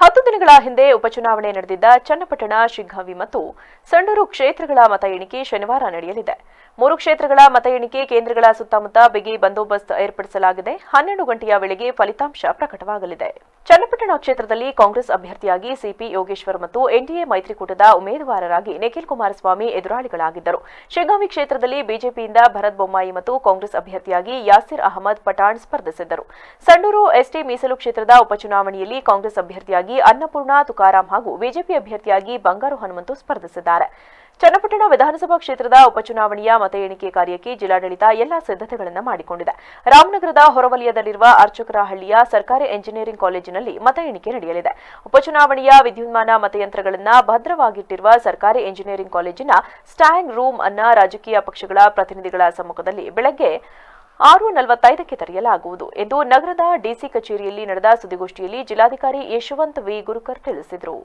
ಹತ್ತು ದಿನಗಳ ಹಿಂದೆ ಉಪಚುನಾವಣೆ ನಡೆದಿದ್ದ ಚನ್ನಪಟ್ಟಣ, ಶಿಗ್ಗಾವಿ ಮತ್ತು ಸಂಡೂರು ಕ್ಷೇತ್ರಗಳ ಮತ ಎಣಿಕೆ ಶನಿವಾರ ನಡೆಯಲಿದೆ. ಮೂರು ಕ್ಷೇತ್ರಗಳ ಮತ ಎಣಿಕೆ ಕೇಂದ್ರಗಳ ಸುತ್ತಮುತ್ತ ಬಿಗಿ ಬಂದೋಬಸ್ತ್ ಏರ್ಪಡಿಸಲಾಗಿದೆ. ಹನ್ನೆರಡು ಗಂಟೆಯ ವೇಳೆಗೆ ಫಲಿತಾಂಶ ಪ್ರಕಟವಾಗಲಿದೆ. ಚನ್ನಪಟ್ಟಣ ಕ್ಷೇತ್ರದಲ್ಲಿ ಕಾಂಗ್ರೆಸ್ ಅಭ್ಯರ್ಥಿಯಾಗಿ ಸಿಪಿ ಯೋಗೇಶ್ವರ್ ಮತ್ತು ಎನ್ಡಿಎ ಮೈತ್ರಿಕೂಟದ ಉಮೇದುವಾರರಾಗಿ ನಿಖಿಲ್ ಕುಮಾರಸ್ವಾಮಿ ಎದುರಾಳಿಗಳಾಗಿದ್ದರು. ಶಿಗ್ಗಾಂವಿ ಕ್ಷೇತ್ರದಲ್ಲಿ ಬಿಜೆಪಿಯಿಂದ ಭರತ್ ಬೊಮ್ಮಾಯಿ ಮತ್ತು ಕಾಂಗ್ರೆಸ್ ಅಭ್ಯರ್ಥಿಯಾಗಿ ಯಾಸಿರ್ ಅಹಮದ್ ಪಠಾಣ್ ಸ್ಪರ್ಧಿಸಿದ್ದರು. ಸಂಡೂರು ಎಸ್ಟಿ ಮೀಸಲು ಕ್ಷೇತ್ರದ ಉಪಚುನಾವಣೆಯಲ್ಲಿ ಕಾಂಗ್ರೆಸ್ ಅಭ್ಯರ್ಥಿಯಾಗಿ ಅನ್ನಪೂರ್ಣ ತುಕಾರಾಂ ಹಾಗೂ ಬಿಜೆಪಿ ಅಭ್ಯರ್ಥಿಯಾಗಿ ಬಂಗಾರು ಹನುಮಂತು ಸ್ಪರ್ಧಿಸಿದ್ದಾರೆ. ಚನ್ನಪಟ್ಟಣ ವಿಧಾನಸಭಾ ಕ್ಷೇತ್ರದ ಉಪಚುನಾವಣೆಯ ಮತ ಎಣಿಕೆ ಕಾರ್ಯಕ್ಕೆ ಜಿಲ್ಲಾಡಳಿತ ಎಲ್ಲಾ ಸಿದ್ಧತೆಗಳನ್ನು ಮಾಡಿಕೊಂಡಿದೆ. ರಾಮನಗರದ ಹೊರವಲಯದಲ್ಲಿರುವ ಅರ್ಚಕರಹಳ್ಳಿಯ ಸರ್ಕಾರಿ ಎಂಜಿನಿಯರಿಂಗ್ ಕಾಲೇಜಿನಲ್ಲಿ ಮತ ಎಣಿಕೆ ನಡೆಯಲಿದೆ. ಉಪಚುನಾವಣೆಯ ವಿದ್ಯುನ್ಮಾನ ಮತಯಂತ್ರಗಳನ್ನು ಭದ್ರವಾಗಿಟ್ಟಿರುವ ಸರ್ಕಾರಿ ಎಂಜಿನಿಯರಿಂಗ್ ಕಾಲೇಜಿನ ಸ್ಟ್ಯಾಂಗ್ ರೂಮ್ ಅನ್ನ ರಾಜಕೀಯ ಪಕ್ಷಗಳ ಪ್ರತಿನಿಧಿಗಳ ಸಮ್ಮುಖದಲ್ಲಿ ಬೆಳಗ್ಗೆ ಆರು ನಲವತ್ತೈದಕ್ಕೆ ತೆರೆಯಲಾಗುವುದು ಎಂದು ನಗರದ ಡಿಸಿ ಕಚೇರಿಯಲ್ಲಿ ನಡೆದ ಸುದ್ದಿಗೋಷ್ಠಿಯಲ್ಲಿ ಜಿಲ್ಲಾಧಿಕಾರಿ ಯಶವಂತ್ ವಿ. ಗುರುಕರ್ ತಿಳಿಸಿದರು.